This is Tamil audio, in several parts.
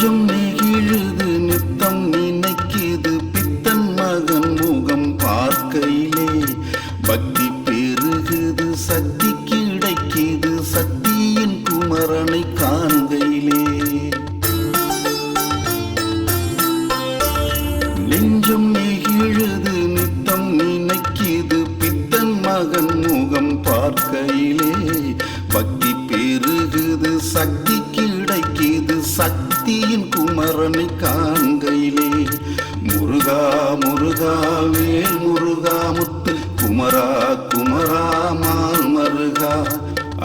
நெஞ்சம் நெகிழுது நித்தம் நினைக்குது. பித்தன் மகன் முகம் பார்க்கையிலே பக்தி பெருகுது சக்தி கிடைக்குது. சக்தியின் குமரனை காண்கையிலே. நெஞ்சம் நெகிழுது நித்தம் நினைக்குது. பித்தன் மகன் முகம் பார்க்கையிலே பக்தி பெருகுது சக்தி கிடைக்குது. சக்தியின் குமரனை காண்கையிலே முருகா முருகா வேல் முருகா முத்து குமரா குமரா மால் மருகா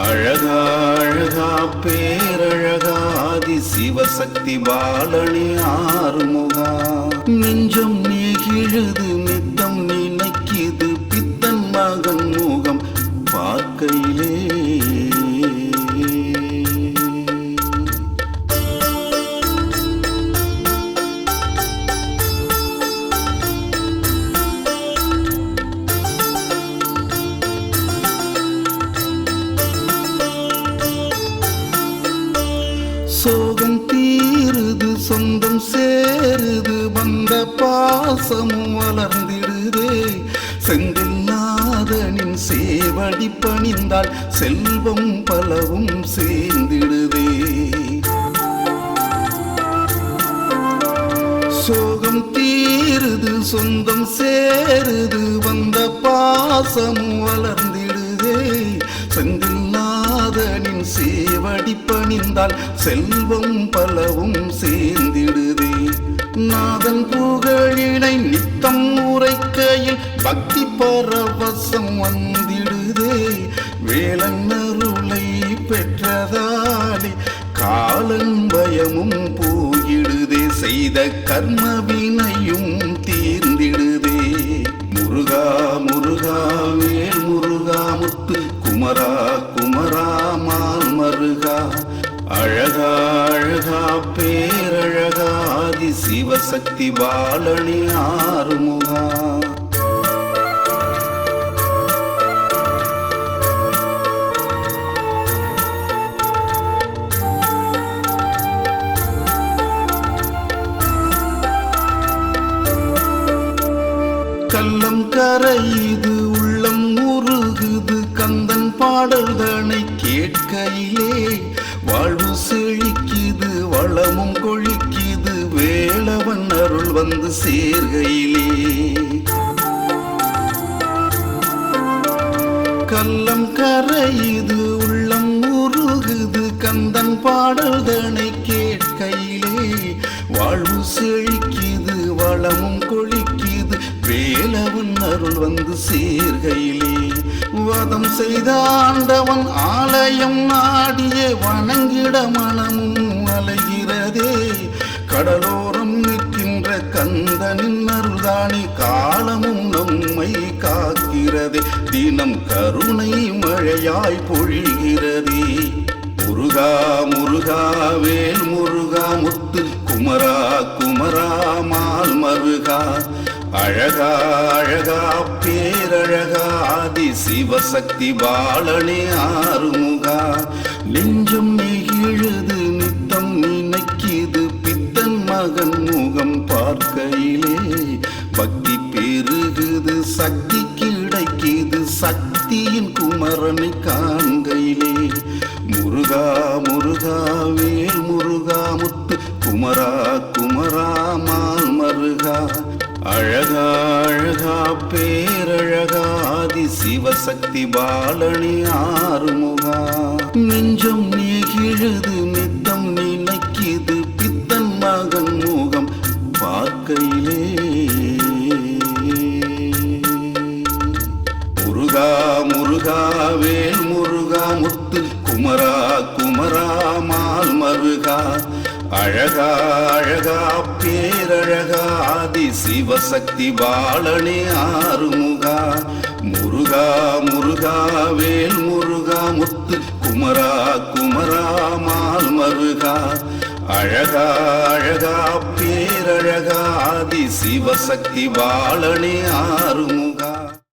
அழகா அழகா பேரழகா ஆதி சிவசக்தி பாலனே ஆறுமுகா. நெஞ்சம் நெகிழுது நித்தம் நினைக்கிது பித்தன் மகன் முகம் பார்க்கையில் சோகம் தீருது சொந்தம் சேருது வந்த பாசமும் வளர்ந்திடுதே. செந்தில்லாதனின் சேவடி பணிந்தால் செல்வம் பலவும் சேர்ந்திடுதே. சோகம் தீருது சொந்தம் சேருது வந்த பாசமும் வளர்ந்திடுதே. மகனின் சேவடி பணிந்தால் செல்வம் பலவும் சேர்ந்திடுதே. நாதன் புகழினை நித்தம் உரைக்கையில் பக்தி பரவசம் வந்திடுதே. வேலன் அருளை பெற்றதாலே காலன் பயமும் போயிடுதே செய்த கர்ம வினையும் தீர்ந்திடுதே. முருகா முருகா வேல் முருகா முத்து குமரா. சிவசக்தி பாலனே ஆறுமுகா. கள்ளம் கரையுது உள்ளம் உருகுது கந்தன் பாடல்தனை கேட்கையிலே வாழ்வு செழிக்குது வளமும் கொழி வேளவன் அருள் வந்து சேர்கையிலே. கல்லம் கரையுது உள்ளம் உருகுது கந்தன் பாடல் தனை கேட்கையிலே. வாழ்வு செழிக்குது வளமும் கொழிக்குது வேலவன் அருள் வந்து சேர்கையிலே. வதம் செய்த ஆண்டவன் ஆலயம் நாடியே வணங்கிட மனமும் அலைகிறதே. கடலோரம் நிற்கின்ற கந்தனின் அருள்தானி காலமும் நம்மை காக்கிறதே. தினம் கருணை மழையாய் பொழிகிறதே. முருகா முருகா வேல் முருகா முத்து குமரா குமரா மால் மருகா. அழகா அழகா பேரழகா ஆதி சிவசக்தி பாலனே ஆறுமுகா. நெஞ்சம் நெகிழுது மகன் முகம் பார்க்கையிலே பக்தி பெருகுது சக்தி கிடைக்கிது சக்தியின் குமரனை காண்கையிலே. முருகா முருகா வேல் முருகா முத்து குமரா குமரா மால் மருகா. அழகா அழகா பேரழகாதி சிவசக்தி பாலனி ஆறுமுகா. நெஞ்சம் நெகிழுது நித்தம் முருகா வேல் முருகா முத்து குமரா குமரா மால் மருகா. அழகா அழகா பேரழகா ஆதி சிவசக்தி பாலனே ஆறுமுகா. முருகா முருகா வேல் முருகா முத்து குமரா குமரா மால் மருகா. அழகா அழகா பேரழகா ஆதி சிவசக்தி பாலனே ஆறுமுகா.